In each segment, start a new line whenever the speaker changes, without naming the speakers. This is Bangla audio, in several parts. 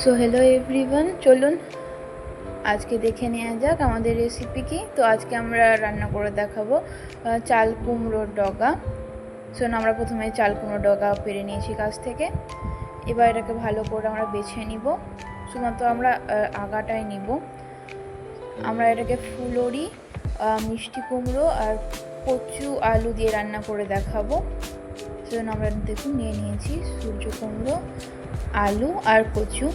সো হ্যালো এভরিওয়ান চলুন আজকে দেখে নেওয়া যাক আমাদের রেসিপি কি। তো আজকে আমরা রান্না করে দেখাবো চাল কুমড়োর ডগা। শোন আমরা প্রথমে চাল কুমড়োর ডগা পেরে নিয়েছি গাছ থেকে। এবার এটাকে ভালো করে আমরা বেছে নিব। শুধুমাত্র আমরা আগাটাই নিব। আমরা এটাকে ফুলরি মিষ্টি কুমড়ো আর কচু আলু দিয়ে রান্না করে দেখাবো। সেজন্য আমরা দেখুন নিয়ে নিয়েছি সূর্য কুমড়ো, আলু আর কচু।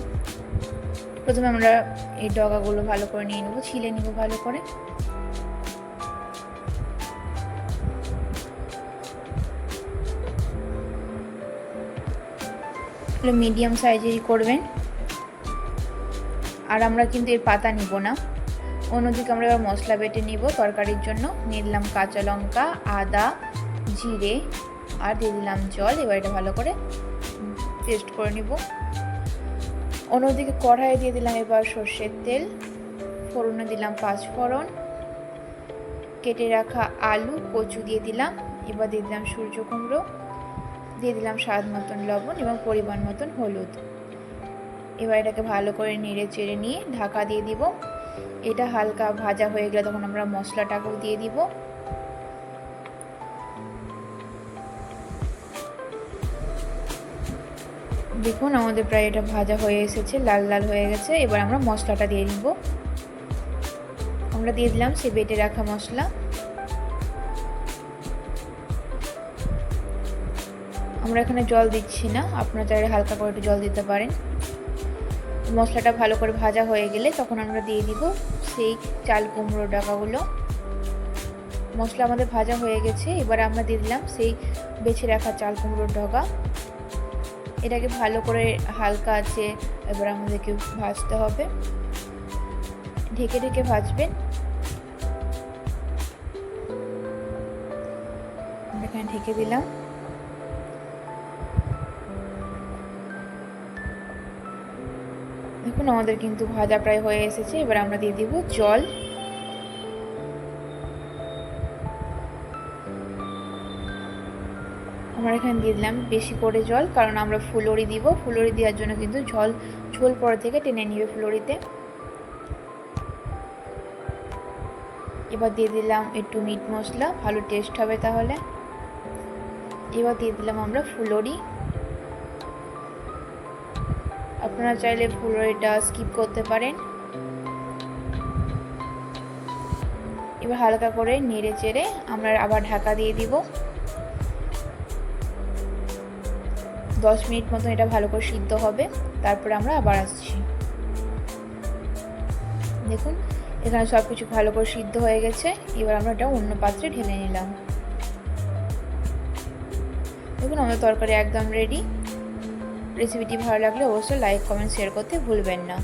প্রথমে আমরা এই ডগাগুলো ভালো করে নিয়ে নেব, ছিলে নিব ভালো করে। মিডিয়াম সাইজেরই করবেন। আর আমরা কিন্তু এর পাতা নিব না। অন্যদিকে আমরা এবার মশলা বেটে নিব তরকারির জন্য। নিলাম কাঁচা লঙ্কা, আদা, জিরে আর দিয়ে দিলাম জল, এবার এটা ভালো করে পেস্ট করে নিব। অন্যদিকে কড়াইয়ে দিয়ে দিলাম এবার সর্ষের তেল। ফোড়নে দিলাম পাঁচ ফোড়ন। কেটে রাখা আলু, কচু দিয়ে দিলাম। এবার দিয়ে দিলাম সূর্য কুমড়ো। দিয়ে দিলাম স্বাদ মতন লবণ এবং পরিমাণ মতন হলুদ। এবার এটাকে ভালো করে নেড়ে চেড়ে নিয়ে ঢাকা দিয়ে দিব। এটা হালকা ভাজা হয়ে গেলে তখন আমরা মশলাটাকেও দিয়ে দিব। দেখুন, আমাদের প্রায় এটা ভাজা হয়ে এসেছে, লাল লাল হয়ে গেছে। এবার আমরা মশলাটা দিয়ে দিব। আমরা দিয়ে দিলাম সে বেটে রাখা মশলা। আমরা এখানে জল দিচ্ছি না, আপনারা চাইলে হালকা করে একটু জল দিতে পারেন। মশলাটা ভালো করে ভাজা হয়ে গেলে তখন আমরা দিয়ে দিব সেই চাল কুমড়ো ডাকাগুলো। মশলা আমাদের ভাজা হয়ে গেছে, এবার আমরা দিয়ে দিলাম সেই বেছে রাখা চাল কুমড়োর ডগা। এটাকে ভালো করে হালকা আছে, এবার আমাদেরকে ভাজতে হবে। ঢেকে ঢেকে ভাজবেন। এখানে ঢেকে দিলাম। দেখুন, আমাদের কিন্তু ভাজা প্রায় হয়ে এসেছে। এবার আমরা দিয়ে দিব জল। আমরা এখানে দিয়ে দিলাম বেশি করে জল, কারণ আমরা ফুলরি দিব। ফুলরি দেওয়ার জন্য কিন্তু জল, ঝোল পরে থেকে টেনে নিবে ফুলরিতে এবার দিয়ে দিলাম একটু মিট মশলা, ভালো টেস্ট হবে তাহলে। এবার দিয়ে দিলাম আমরা ফুলরি আপনারা চাইলে ফুলরিটা স্কিপ করতে পারেন। এবার হালকা করে নেড়ে চেড়ে আমরা আবার ঢাকা দিয়ে দিব। দশ মিনিট মতন এটা ভালো করে সিদ্ধ হবে। তারপরে আমরা আবার আসছি। দেখুন, এখানে সব কিছু ভালো করে সিদ্ধ হয়ে গেছে। এবার আমরা এটা অন্য পাত্রে ঢেলে নিলাম। দেখুন, আমাদের তরকারি একদম রেডি রেসিপিটি ভালো লাগলে অবশ্যই লাইক কমেন্ট শেয়ার করতে ভুলবেন না।